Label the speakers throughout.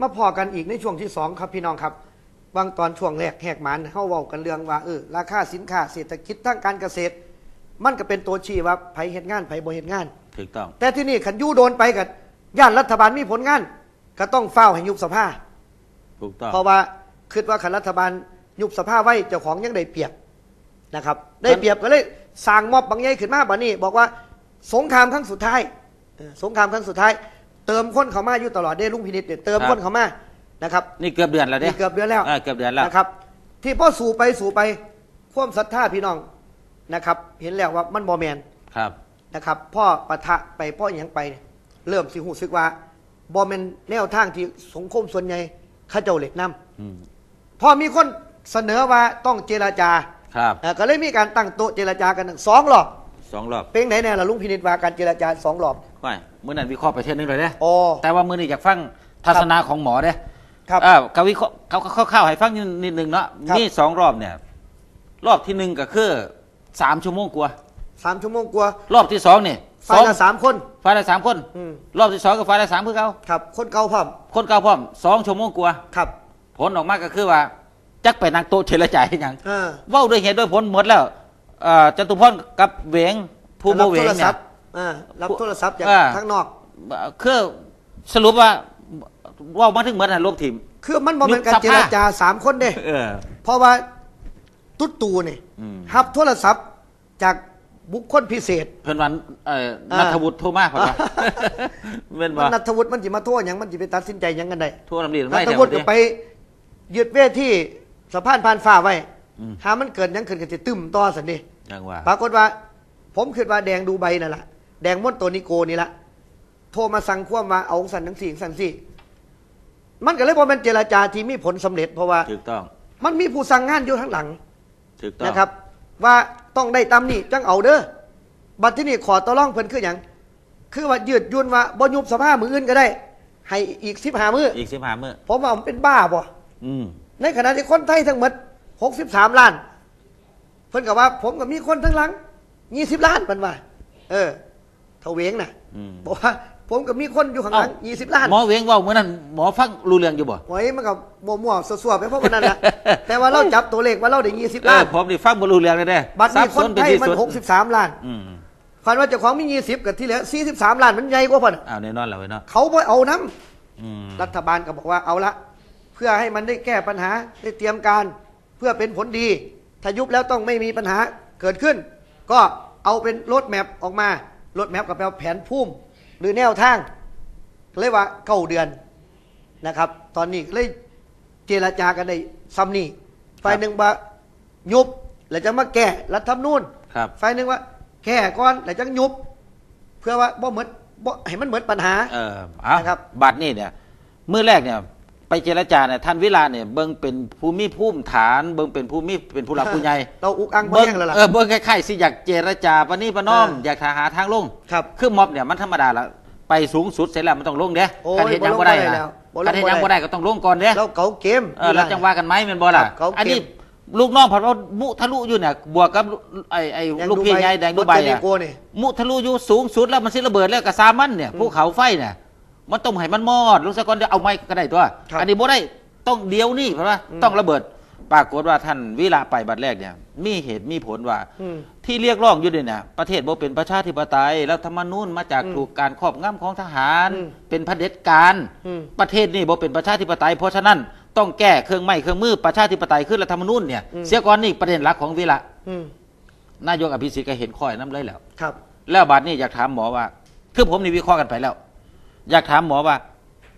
Speaker 1: มาพอกันอีกในช่วงที่สองครับพี่น้องครับบางตอนช่วงแรกแหกหมันเข้าเว้ากันเรื่องว่าเออราคาสินค้าเศรษฐกิจทางการเกษตร มันก็เป็นตัวชี้ว่าไผเฮ็ดงานไผบ่เฮ็ดงาน
Speaker 2: ถูกต้อง
Speaker 1: แต่ที่นี่ขันยูโดนไปกับย่านรัฐบาลมีผลงาน ก็ต้องเฝ้าให้ยุบสภา
Speaker 2: ถูกต้อง
Speaker 1: เพราะว่าคิดว่าขันรัฐบาลยุบสภาไว้เจ้าของยังได้เปรียบนะครับได้เปรียบก็เลยสร้างม็อบบางใหญ่ขึ้นมาบัดนี้บอกว่าสงครามครั้งสุดท้ายเออสงครามครั้งสุดท้าย เติมคนเข้ามาอยู่ตลอดได้ลุงพินิจเนี่ยเติมคนเข้ามานะครับ
Speaker 2: นี่เกือบเดือนแล้วเด้
Speaker 1: นี่เกือบเดือนแล้ว
Speaker 2: เกือบเดือนแล้ว
Speaker 1: นะครับที่พ่อสู่ไปสู่ไปความศรัทธาพี่น้องนะครับ เห็นแล้วว่ามันบอแมน
Speaker 2: ครับ
Speaker 1: นะครับพ่อปะทะไปพ่ออหย่างไปเนี่ยเริ่มสิหูซึกว่าบอแมนแนวทางที่สังคมส่วนใหญ่เข้าเจ้าเหล็กน
Speaker 2: อืมำ
Speaker 1: พอมีคนเสนอว่าต้องเจราจา
Speaker 2: ครับ
Speaker 1: เอ่อก็เลยมีการตั้งโต๊ะเจราจากันสองรอบ
Speaker 2: สองรอบ
Speaker 1: เป็นไหนแน่ละลุงพินิจว่าการเจราจาสองรอบ
Speaker 2: ไม่เมื่อนั้นวิเคราะห์ไปเท่ยนึงเลยเด้
Speaker 1: โอ้
Speaker 2: แต่ว่ามื่อนี้อยากฟังทัศนาของหมอเด้
Speaker 1: ครับ
Speaker 2: เออกวิเคราะห์เขาเขาเข้าๆให้ฟังนิดนึงเนาะ
Speaker 1: ครับ
Speaker 2: นี่สองรอบเนี่ย รอบที่หนึ่งก็คือสามชั่วโมงกว่า
Speaker 1: สามชั่วโมงกว่าร
Speaker 2: อบที่สองเนี่ย
Speaker 1: ฝ่ายละสามคน
Speaker 2: ฝ่ายละสามคน
Speaker 1: อืม
Speaker 2: รอบที่สองกับฝ่ายละสามเพื่อเขา
Speaker 1: ครับ คนเก่าพร้อม
Speaker 2: คนเก่าพร้อมสองชั่วโมงกว่า
Speaker 1: ครับ
Speaker 2: ผลออกมาก็คือว่า จักไปนั่งโต๊ะเจรจาให้หยัง
Speaker 1: เออ
Speaker 2: เว้าด้วยเหตุด้วยผลหมดแล้วเอ่อจตุพรกับเหวงผู้บ่
Speaker 1: รับ
Speaker 2: เหว
Speaker 1: โท
Speaker 2: ง
Speaker 1: ร
Speaker 2: เนี่
Speaker 1: ศั
Speaker 2: ย
Speaker 1: พท์ อ่ารับโทรศัพท์จาก
Speaker 2: อ่า
Speaker 1: ข้างนอก
Speaker 2: คือสรุปว่าเว่ามาถึงเหมือนน่ะลบทีม
Speaker 1: คือมันบอเป็นการ
Speaker 2: ยุบสภา
Speaker 1: เจรจาสามคนเด้
Speaker 2: เออ
Speaker 1: เพราะว่าตุ๊ดตูเนี่ย
Speaker 2: อืม
Speaker 1: รับโทรศัพท์จากบุคคลพิเศษ
Speaker 2: เพื่อนวันเอ่อ
Speaker 1: อ่า
Speaker 2: นัทวุฒิโทรมาพอดีเป็น
Speaker 1: มัน
Speaker 2: ว่า
Speaker 1: นัทวุฒิมันจิมาโทษหยังมันจิไปตัดสินใจหยังกันได้
Speaker 2: โทรลำดี
Speaker 1: นั
Speaker 2: ไม่
Speaker 1: ท
Speaker 2: แต่
Speaker 1: วุ
Speaker 2: วั
Speaker 1: ฒิ
Speaker 2: น
Speaker 1: ก็
Speaker 2: นี้
Speaker 1: ไป ยึดเวทีสะพานผ่านฟ้าไว้
Speaker 2: อืม
Speaker 1: หามันเกิดหยังขึ้นก็จะตึมต่อสันนี่
Speaker 2: ยังว่า
Speaker 1: ปรากฏว่า ผมคิดว่าแดงดูใบนั่นแหละ แดงม้วนตัวนิโกนี่ละโทรมาสั่งความว่าเอาสันทั้งสี่สันสี่ มันก็เลยบอเป็นเจรจาที่มีผลสำเร็จเพราะว่า
Speaker 2: ถูกต้อง
Speaker 1: มันมีผู้สั่งงานอยู่ข้างหลัง
Speaker 2: ถูกต้อง
Speaker 1: นะครับ ว่าต้องได้ตามนี่จังเอาเด้อบัดที่นี่ขอต่อรองเพิ่นคืออย่างคือว่ายืดยุ่นว่าบ่ยุบสภามืออื่นก็ได้ ให้อีกสิบหามือ
Speaker 2: อีกสิบห้ามื้อ
Speaker 1: ผมว่ามันเป็นบ้าบ่
Speaker 2: อืม
Speaker 1: ในขณะที่คนไทยทั้งหมดหกสิบสามล้าน เพิ่นก็ว่า ผมก็มีคนทั้งหลังยี่สิบล้านเพิ่นว่า เออ เทาเวงน่ะ
Speaker 2: อืม
Speaker 1: บอกว่า ผมก็มีคนอยู่ข้างหลังยี่สิบล้าน
Speaker 2: หมอเวงเว่าเมื่อนั้นหมอฟังรู้เรื่องอยู่บ่
Speaker 1: ไว้มันก็มั่วๆสั่วๆไปเพราะว่านั่นแหละ แต่ว่าเราจับตัวเลขว่าเราได้ยี่สิบ
Speaker 2: เอ
Speaker 1: ล้า
Speaker 2: อน ผมนี่ฟังบ่รู้เรื่องเลยเด้
Speaker 1: บัตร
Speaker 2: ซั
Speaker 1: นี้คน
Speaker 2: เป็
Speaker 1: ไทย
Speaker 2: ที่
Speaker 1: มัน
Speaker 2: สุด
Speaker 1: หกสิบสามล้าน
Speaker 2: อืม
Speaker 1: ฝันว่าเจ้าของมียี่สิบกับที่เหลือสี่สิบสามล้านมันใหญ่กว่าเพิ่น
Speaker 2: อ้าวแน่นอนแล้วเว้ยเนาะ
Speaker 1: เขาบ่เอาน้
Speaker 2: อืมำ
Speaker 1: รัฐบาลก็บอกว่าเอาละ เพื่อให้มันได้แก้ปัญหาได้เตรียมการเพื่อเป็นผลดี ถ้ายุบแล้วต้องไม่มีปัญหาเกิดขึ้น ก็เอาเป็นรถแมพออกมา รถแมพกับแปลว่าแผนพุ่มหรือแนวทางเลยว่าเก้าเดือนนะครับ ตอนนี้เลยเจรจากันได้ซ้ำนี่ฝ่ายหนึ่งว่ายุบแล้วจะมาแก้รัฐธรรมนูญ
Speaker 2: ครับ
Speaker 1: ฝ่ายหนึ่งว่า แก้ก่อนแล้วจังยุบ เพื่อว่าบ่เหมือนบ่ให้มันเหมือนปัญหา
Speaker 2: เออเอา
Speaker 1: นะครับ
Speaker 2: บัตรนี่เนี่ย มื้อแรกเนี่ย ไปเจรจาเนี่ยท่านวิลาเนี่ยเบิ่งเป็นภูมิภูมิฐาน เบิ่งเป็นภูมิเป็นผู้หลักผู้ใหญ่
Speaker 1: เราอุกอังบ่
Speaker 2: เบิ่ง
Speaker 1: แห้งแล้วล่ะ
Speaker 2: เออเบิ่งคล้ายๆสิอยากเจรจาปณีประนอม
Speaker 1: เออ
Speaker 2: อยากหาทางลง
Speaker 1: ครับ
Speaker 2: คือม็อบเนี่ยมันธรรมดาละไปสูงสุดเสร็จแล้วมันต้องลงเด้
Speaker 1: โอ้ย
Speaker 2: การเฮ็ดหยังบ่ได้
Speaker 1: บ่ลงบ่ได้แล้
Speaker 2: นะ
Speaker 1: วบ่ลง
Speaker 2: การเฮ็ดหยัง
Speaker 1: บ่
Speaker 2: บ่
Speaker 1: ได้
Speaker 2: ได้ก็ต้องลงก่อนเด้
Speaker 1: เราเก๋าเกม
Speaker 2: เออแล้วจังว่ากันไหมแม่นบ่ล่ะ
Speaker 1: ครับเขาเก็บ
Speaker 2: อันนี้ลูกน้องเพันว่ามุทะลุอยู่เนี่ยบวกกับไอ้ไอ้
Speaker 1: แดง
Speaker 2: ลูกพี่
Speaker 1: ดูไบ
Speaker 2: ใหญ่แดงดูใบ
Speaker 1: รถเจนิ
Speaker 2: อะ
Speaker 1: โกนี่
Speaker 2: มุทะลุอยู่สูงสุดแล้วมันสิระเบิดแล้วก็สามันเนี่ยภูเขาไฟเนี่ย มันต้องให้มันมอดลงซะก่อนเดี๋ยวเอาไม้ก็ได้ตัว
Speaker 1: ครับ
Speaker 2: อันนี้บ่ได้ต้องเดียวนี่เพราะว่า
Speaker 1: อืม
Speaker 2: ต้องระเบิด ปรากฏว่าท่านวิระไปบัดแรกเนี่ย มีเหตุมีผลว่า
Speaker 1: อืม
Speaker 2: ที่เรียกร้องอยู่เนี่ยนะประเทศบ่เป็นประชาธิปไตยแล้วธรรมนูญมาจาก
Speaker 1: อืม
Speaker 2: ถูกการครอบงำของทหาร
Speaker 1: อืม
Speaker 2: เป็นเผด็จการ
Speaker 1: อืม
Speaker 2: ประเทศนี่บ่เป็นประชาธิปไตย เพราะฉะนั้นต้องแก้เครื่องไม้เครื่องมือประชาธิปไตยขึ้นรัฐธรรมนูญเนี่ย
Speaker 1: อืม
Speaker 2: เสียก่อนนี่ประเด็นหลักของวิระ
Speaker 1: อืม
Speaker 2: นายกอภิสิทธิ์ก็เห็นข้อยน้ำเลยแล้ว
Speaker 1: ครับ
Speaker 2: แล้วบัดนี้อยากถามหมอว่า คือผมนี่วิเคราะห์กันไปแล้ว อยากถามหมอว่า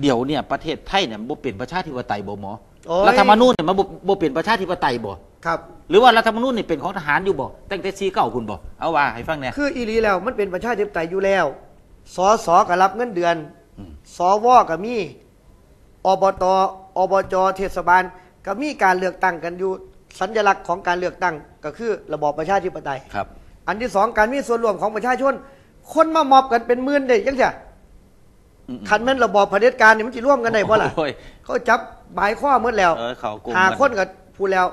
Speaker 2: เดี๋ยวเนี่ยประเทศไทยเนี่ยบ่เป็นประชาธิปไตยบ่หมอ
Speaker 1: โอ้ย
Speaker 2: รัฐธรรมนูญเนี่ยมันบ่บ่เป็นประชาธิปไตยบ่
Speaker 1: ครับ
Speaker 2: หรือว่ารัฐธรรมนูญนี่เป็นของทหารอยู่บ่ตั้งแต่ซีเก่าคุณบ่เอาว่าให้ฟังแหน่
Speaker 1: คืออีหลีแล้วมันเป็นประชาธิปไตยอยู่แล้วสสก็รับเงินเดือน
Speaker 2: อืม
Speaker 1: สวก็มี อบต อบจ เทศบาล ก็มีการเลือกตั้งกันอยู่ สัญลักษณ์ของการเลือกตั้งก็คือระบอบประชาธิปไตย
Speaker 2: ครับ
Speaker 1: อันที่สองการมีส่วนร่วมของประชาชน คนมา มอบกันเป็นหมื่นได้ยังไง
Speaker 2: อืม
Speaker 1: คันแม่นระบอบเผด็จการนี่มันจะร่วมกันได้บ่ล่ะ
Speaker 2: โอ้ย
Speaker 1: เขาจับบ่ายข้อหมดแล้ว
Speaker 2: เออเขาโกง
Speaker 1: หา
Speaker 2: มัน
Speaker 1: คนกับพูดแล้ว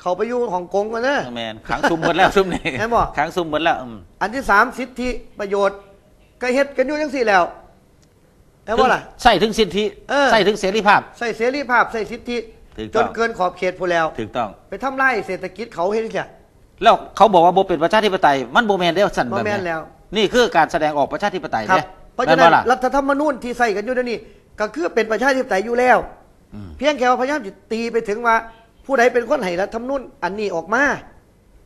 Speaker 1: เขาไปอยู่ฮ่องกงกันนะ
Speaker 2: แมนขังซุ่มหมดแล้วซุ่มนี่
Speaker 1: แม่นบ่
Speaker 2: ขังซุ่มหมดแล้วอืม
Speaker 1: อันที่สามสิทธิประโยชน์ก็เฮ็ดกันอยู่จังสี่แล้วแต่ว่าล่ะ
Speaker 2: ใส่ถึงสิทธิ
Speaker 1: เออ
Speaker 2: ใส่ถึงเสรีภาพ
Speaker 1: ใส่เสรีภาพใส่สิทธิ
Speaker 2: ถูก
Speaker 1: จ
Speaker 2: ต้อนง
Speaker 1: เกินขอบเขตผู้แล้ว
Speaker 2: ถูกต้อง
Speaker 1: ไปทำลายเศรษฐกิจเขาเฮ็ดจัง
Speaker 2: แล้วเขาบอกว่าโบเป็นประชาธิปไตย มันโบแมนได้สั่น
Speaker 1: บ่
Speaker 2: แบบ
Speaker 1: แม่
Speaker 2: นี้
Speaker 1: นแล้ว
Speaker 2: นี่คือการแสดงออกประชาธิปไตย
Speaker 1: ครับ
Speaker 2: เนี่ย
Speaker 1: เพราะฉะนั้น
Speaker 2: แม่บ่ล่ะ
Speaker 1: รัฐธรรมนูญที่ใส่กันอยู่เดี๋ยวนี้ก็คือเป็นประชาธิปไตยอยู่แล้ว
Speaker 2: อืม
Speaker 1: เพียงแค่ว่าพยายามจะตีไปถึงว่า ผู้ใดเป็นคนให้รัฐธรรมนูญอันนี้ออกมา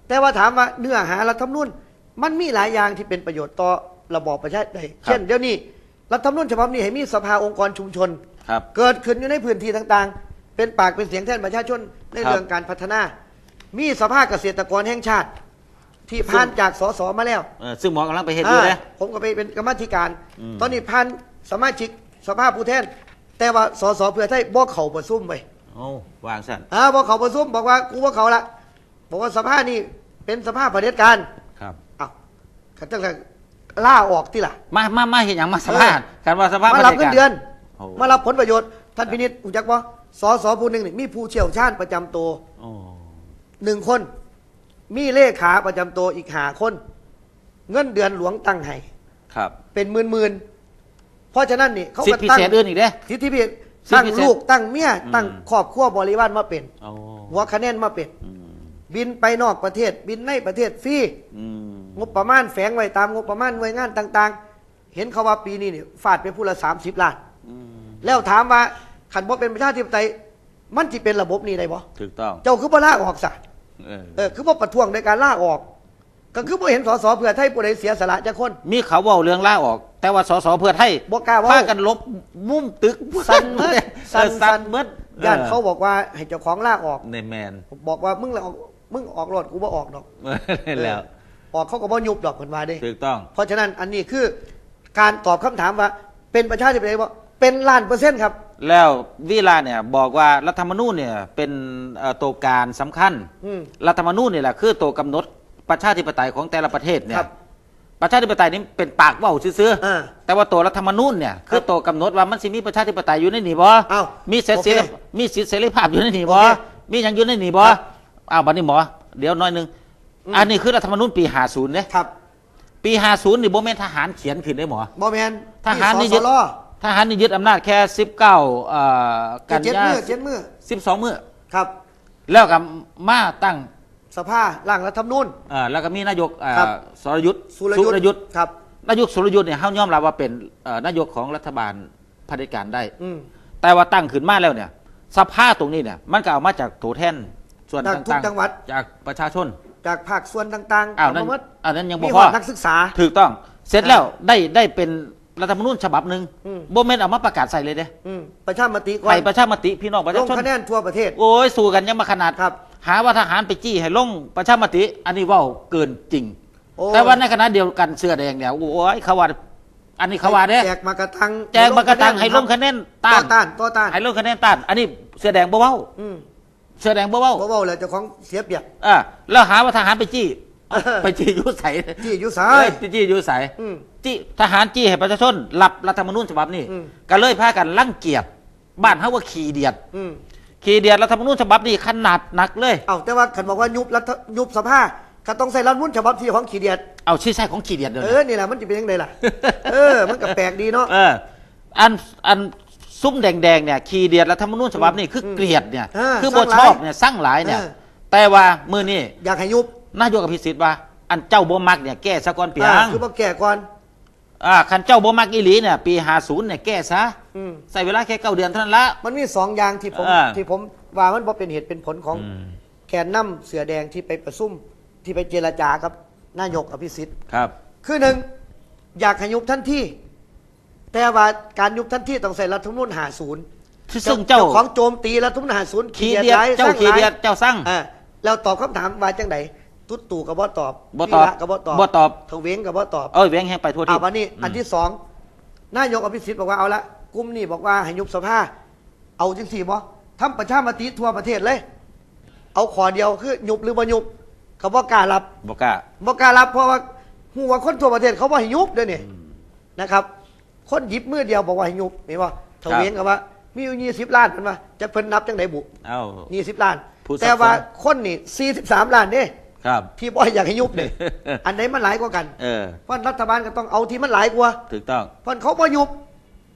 Speaker 1: แต่ว่าถามว่าเนื้อหารัฐธรรมนูญมันมีหลายอย่างที่เป็นประโยชน์ต่อระบอบประชาธิปไตยเช่น เดี๋ยวนี้รัฐธรรมนูญฉบับนี้ให้มีสภาองค์กรชุมชน
Speaker 2: ครับ
Speaker 1: เกิดขึ้นอยู่ในพื้นที่ต่างๆ เป็นปากเป็นเสียงแทนประชาชนใน
Speaker 2: ครับ
Speaker 1: เรื่องการพัฒนา มีสภาเกษตรกรแห่งชาติ ที่ผ่านจากสสมาแล้ว
Speaker 2: เออซึ่งหมอกำลังไปเห็นอยู่
Speaker 1: อ่า
Speaker 2: นะ
Speaker 1: ผมก็ไปเป็นกรรมาธิการ
Speaker 2: อืม
Speaker 1: ตอนนี้ผ่านสมาชิกสภาผู้แทน แต่ว่าสสเพื่อไทยบ่เขาประซุ่มไป
Speaker 2: โอ้วางสั่น
Speaker 1: อ่าบ่เขาประซุ่มบอกว่ากูว่าเขาละบอกว่าสภานี่เป็นสภาเผด็จการ
Speaker 2: ครับ
Speaker 1: อ้าวเขาต้องล่าออกที่ล่ะ
Speaker 2: มามามาเห็นอย่างมาสภาพ
Speaker 1: เออ
Speaker 2: การว่าสภาพ
Speaker 1: มารับเงินเดือน
Speaker 2: โอ้
Speaker 1: มารับผลประโยชน์ ท่านพินิจอุจักว่าสสผู้หนึ่งนี่มีผู้เชี่ยวชาญประจำตัว
Speaker 2: โอ้
Speaker 1: หนึ่งคน มีเลขาประจำตัวอีกหาคน เงินเดือนหลวงตั้งให้
Speaker 2: ครับ
Speaker 1: เป็นหมื่นหมื่นๆเพราะฉะนั้นนี่เขา
Speaker 2: สิท
Speaker 1: ก็
Speaker 2: ธิพิ
Speaker 1: ตั้ง
Speaker 2: เศษอื่นอีกเด้
Speaker 1: สิทธิพิเศษ
Speaker 2: สิทธิ
Speaker 1: ตั้ง
Speaker 2: พิเศษ
Speaker 1: ลูกตั้งเมีย
Speaker 2: อืม
Speaker 1: ตั้งครอบครัวบริวารมาเป็น
Speaker 2: โอ้
Speaker 1: หัวคะแนนมาเป็น
Speaker 2: อืม
Speaker 1: บินไปนอกประเทศ บินในประเทศฟรี
Speaker 2: อืม
Speaker 1: งบประมาณแฝงไว้ตามงบประมาณหน่วยงานต่าง ๆ เห็นเขาว่าปีนี้นี่ฟาดไปผู้ละสามสิบล้าน
Speaker 2: อืม
Speaker 1: แล้วถามว่าขันบ่เป็นประชาธิปไตยมันจะเป็นระบบนี้ได้บ่
Speaker 2: ถูกต้อง
Speaker 1: เจ้าคือบ่ลาออกซะ
Speaker 2: เออ
Speaker 1: เออคือบ่ประท้วงในการลาออก ก็คือบ่เห็นสสเพื่อไทยผู้ใดเสียสละจักคน
Speaker 2: มีเขาเว่าเรื่องล่าออก แต่ว่าสสเพื่อไทย
Speaker 1: บ่กล้าเว้า
Speaker 2: พากันลบมุมตึก
Speaker 1: สั่นเมิด
Speaker 2: เออสั่นเมิด
Speaker 1: ย่านเขาบอกว่าให้เจ้าของลาออก
Speaker 2: ในแมน
Speaker 1: ผมบอกว่ามึงละออกมึงออกรถกูบ่ออกดอก
Speaker 2: เออแล้ว
Speaker 1: ออกเขาก็บ่ยุบดอกเพิ่นว่าเด้
Speaker 2: ถูกต้อง
Speaker 1: เพราะฉะนั้นอันนี้คือการตอบคำถามว่าเป็นประชาธิปไตยบ่เป็นล้านเปอร์เซ็นต์ครับ
Speaker 2: แล้ววิลาเนี่ยบอกว่ารัฐธรรมนูญเนี่ยเป็นเอ่อตัวการสำคัญ
Speaker 1: อืม
Speaker 2: รัฐธรรมนูญเนี่ยแหละคือตัวกำหนดประชาธิปไตยของแต่ละประเทศเนี่
Speaker 1: ครั
Speaker 2: ย
Speaker 1: บ
Speaker 2: ประชาธิปไตยนี่เป็นปากเว่าซื่อๆ
Speaker 1: อ่า
Speaker 2: แต่ว่าตัวรัฐธรรมนูญเนี่ยคือตัวกำหนดว่ามันสิมีประชาธิปไตยอยู่ในนี่บ่
Speaker 1: อ้าว
Speaker 2: มีเสรี
Speaker 1: โอเค
Speaker 2: มีสิทธิเสรีภาพอยู่ในนี่บ่
Speaker 1: โอเค
Speaker 2: มีหยังอยู่ในนี่บ่
Speaker 1: ครับ
Speaker 2: อ้าวบัดนี้หมอเดี๋ยวหน้อยหนึง
Speaker 1: อืม
Speaker 2: อันนี้คือรัฐธรรมนูญปี50เนี่ย
Speaker 1: ครับ
Speaker 2: ปี50นี่บ่แม่นทหารเขียนขึ้นได้หมอ
Speaker 1: บ่แม่น
Speaker 2: ทหารนี่
Speaker 1: ส
Speaker 2: ยึ
Speaker 1: ส
Speaker 2: ด
Speaker 1: ล
Speaker 2: ทหารนี่ยึดอำนาจแค่19เอ่อกัน
Speaker 1: เจ็ด
Speaker 2: ยา
Speaker 1: มื้อเจ็ดมื้อ
Speaker 2: 12มื้อ
Speaker 1: ครับ
Speaker 2: แล้วก็มาตั้ง
Speaker 1: สภาร่างรัฐธรรมนูญ
Speaker 2: เอ่อแล้วก็มีนายกเอ่อ
Speaker 1: ครับ
Speaker 2: สรยุทธ์
Speaker 1: สุรยุทธ์
Speaker 2: ยุทธ์
Speaker 1: ครับ
Speaker 2: นายกสุรยุทธ์เนี่ยเฮายอมรับว่าเป็นเอ่อนายกของรัฐบาลเผด็จการได้
Speaker 1: อืม
Speaker 2: แต่ว่าตั้งขึ้นมาแล้วเนี่ย สภาพตรงนี้เนี่ย มันก็เอามาจากตัวแทนส่วน
Speaker 1: จากทุก
Speaker 2: ต่าง
Speaker 1: จังหวัด
Speaker 2: จากประชาชน
Speaker 1: จากภาคส่วนต่างๆ
Speaker 2: อ้าวนั้น
Speaker 1: เมหมด
Speaker 2: อ้าวนั้นยังบ่
Speaker 1: มี
Speaker 2: พ
Speaker 1: ห
Speaker 2: อ
Speaker 1: อดนักศึกษา
Speaker 2: ถูกต้อง เสร็จแล้วได้ได้เป็น รัฐธรรมนูญฉบับหนึ่ง
Speaker 1: อืม
Speaker 2: โบเมนเอามาประกาศใส่เลยเด้
Speaker 1: อืมประชามติก่อ
Speaker 2: ไป
Speaker 1: น
Speaker 2: ประชามติพี่น้องประ
Speaker 1: ล
Speaker 2: ชางชน
Speaker 1: คะแนนทั่วประเทศ
Speaker 2: โอ้ยสู้กันยังมาขนาด
Speaker 1: ครับ
Speaker 2: หาว่าทหารไปจี้ให้ลงประชามติ อันนี้เว่าเกินจริง
Speaker 1: โอ้
Speaker 2: แต่ว่าในขณะเดียวกันเสื้อแดงเนี่ยโอ้ยเขาว่าอันนี้เขาว่าเด้
Speaker 1: แจกมากระตัง
Speaker 2: แจกมากระตังให้ลงคะแนน
Speaker 1: ต้า
Speaker 2: ต้านน
Speaker 1: ต้านต่อต้าน
Speaker 2: ให้ลงคะแนนต้าน อันนี้เสื้อแดงบ่เว้า
Speaker 1: อืม
Speaker 2: เสื้อแดงบ่เว้า
Speaker 1: บ่เว้าเลยเจ้าของเสียเปรียบ
Speaker 2: อ่าแล้วหาว่าทหารไปจี้
Speaker 1: เออ
Speaker 2: ไปจี้อยุใส
Speaker 1: จี้อยู่ไส
Speaker 2: เอ้ยจี้อยุใส
Speaker 1: อืม
Speaker 2: จี้ทหารจี้ให้ประชาชนรับรัฐธรรมนูญฉบับนี้
Speaker 1: อืม
Speaker 2: ก็เลยพากันรังเกียจบ้านเฮาว่าขี่เดียด
Speaker 1: อืม
Speaker 2: ขี่เดียดรัฐธรรมนูญฉบับนี้ขนาดหนักเลย
Speaker 1: เอาแต่ว่าขันบอกว่ายุบรัฐยุบสภาก็ต้องใส่รัฐธรรมนูญฉบับที่ของขีเดียด
Speaker 2: เอาชื่อใช่ของขี่เดียดเดี๋ยว
Speaker 1: เอ
Speaker 2: นี้
Speaker 1: อ นี่แหละมันจะเป็นยังไงล่ะ เออ มันก็แปลกดีเนาะ
Speaker 2: เอออันอันซุ้มแดงๆเนี่ยขี่เดียดรัฐธรรมนูญฉบับนี้คืออ
Speaker 1: ม
Speaker 2: เกลียดเนี่ย
Speaker 1: อ่า
Speaker 2: คือ
Speaker 1: ส
Speaker 2: บ่
Speaker 1: ร้าง
Speaker 2: ชอบ
Speaker 1: หลาย
Speaker 2: เนี่ยสร้างหลายเนี่ย
Speaker 1: เออ
Speaker 2: แต่ว่ามือนี้
Speaker 1: อยากให้ยุบ
Speaker 2: นายกอภิสิทธิ์ว่า อันเจ้าบ่มักเนี่ยแก้ซะก่อนเปีย
Speaker 1: อ่างคือบ่แก่ก่อน
Speaker 2: อ่าคันเจ้าบ่มักอีหลีเนี่ยปี50เนี่ยแก้ซะ
Speaker 1: อืม
Speaker 2: ใส่เวลาแค่เก้าเดือนเท่านั้นละ
Speaker 1: มันมีสองอย่างที่ผม
Speaker 2: อ่า
Speaker 1: ที่ผมว่ามันบ่เป็นเหตุเป็นผลของ
Speaker 2: อืม
Speaker 1: แกนนำเสือแดงที่ไปประซุ่มที่ไปเจรจากับนายกอภิสิทธิ์
Speaker 2: ครับ
Speaker 1: คือหนึ่งอยากให้ยุบทันทีแต่ว่าการยุบทันทีต้องใส่รัฐธรรมนูญหาศูนย์
Speaker 2: ซึ่งเจ้า
Speaker 1: ของโจมตีรัฐธรรมนูญหาศูนย์
Speaker 2: ขี่เดียด
Speaker 1: ร้าย
Speaker 2: เจ้า
Speaker 1: สร้ง
Speaker 2: ขี่เดียด
Speaker 1: ร้
Speaker 2: เจ้าสร้าง
Speaker 1: อ่าแล้วตอบคำถามว่าจังได ตุ๊ดตู่กับบ่ตอบ
Speaker 2: บ่ตอบ
Speaker 1: วีระกับบ่ตอบ
Speaker 2: บ่ตอบ
Speaker 1: ทเวงกับบ่ตอบ
Speaker 2: เอ้ยแหวงแห่งไปทั่วทิ
Speaker 1: อ่าวันนี้อันที่สองนายกอภิสิทธิ์บอกว่าเอาละกลุ่มนี้บอกว่าให้ยุบสภาเอาจังสี่บ่ทำประชามติทั่วประเทศเลย เอาขอเดียวคือยุบหรือบ่ยุบเขาบ่กล้ารับ
Speaker 2: บ่กล้า
Speaker 1: บ่กล้ารับเพราะว่าหัวคนทั่วประเทศเขาบ่ให้ยุบเด้อนี่นะครับ คนหยิบมือเดียวบอกว่าให้ยุบเห็นบ่ทเวงกับว่ามีอยู่ยี่สิบล้านเพิ่นว่าจะเพิ่นนับจังไดบุ
Speaker 2: เอ้า
Speaker 1: ยี่สิบล้า
Speaker 2: น
Speaker 1: แต่ว่าคนนี่สี่สิบสามล้านเด้
Speaker 2: ครับ
Speaker 1: ที่บ่อยากให้ยุบเด้อันไหนมันหลายกว่ากัน
Speaker 2: เออ
Speaker 1: เพราะรัฐบาลก็ต้องเอาที่มันหลายกว่า
Speaker 2: ถูกต้อง
Speaker 1: เพราะเขาบ่ยุบ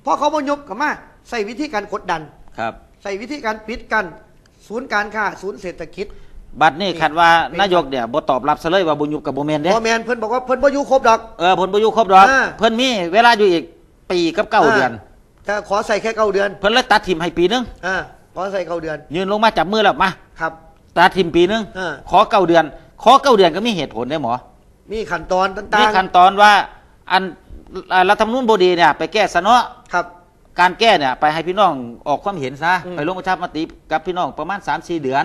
Speaker 1: พอเขาบ่ยุบก็มาใส่วิธีการกดดัน
Speaker 2: ครับ
Speaker 1: ใส่วิธีการปิดกัน ศูนย์การค้าศูนย์เศรษฐกิจ
Speaker 2: บัดนี้คันว่า
Speaker 1: เป็น
Speaker 2: นายกเนี่ยบ่ตอบรับซะเลยว่าบ่ยุบกับบ่แม่นเด้
Speaker 1: พอแมนเพิ่นบอกว่าเพิ่นบ่อยู่ครบดอก
Speaker 2: เออเพิ่นบ่อยู่ครบดอก
Speaker 1: อ่า
Speaker 2: เพิ่นมีเวลาอยู่อีกปีกับเก้าเดือน
Speaker 1: ถ้าขอใส่แค่เก้าเดือน
Speaker 2: เพิ่นเลยตัดทิมให้ปีนึง
Speaker 1: อ่าขอใส่เก้าเดือน
Speaker 2: ยืนลงมาจับมือแล้วมา
Speaker 1: ครับ
Speaker 2: ตัดทิมปีนึง
Speaker 1: อ่า
Speaker 2: ขอเก้าเดือน ขอเก้าเดือนก็มีเหตุผลได้หมอ
Speaker 1: มีขั้นตอนต่างๆ
Speaker 2: มีขั้นตอนว่าอันอ่ารัฐธรรมนูญบดีเนี่ย ไปแก้ซะเนาะ
Speaker 1: ครับ
Speaker 2: การแก้เนี่ย ไปให้พี่น้องออกความเห็นซะ
Speaker 1: อืม
Speaker 2: ไปลงประชามติกับพี่น้องประมาณ3-4เดือน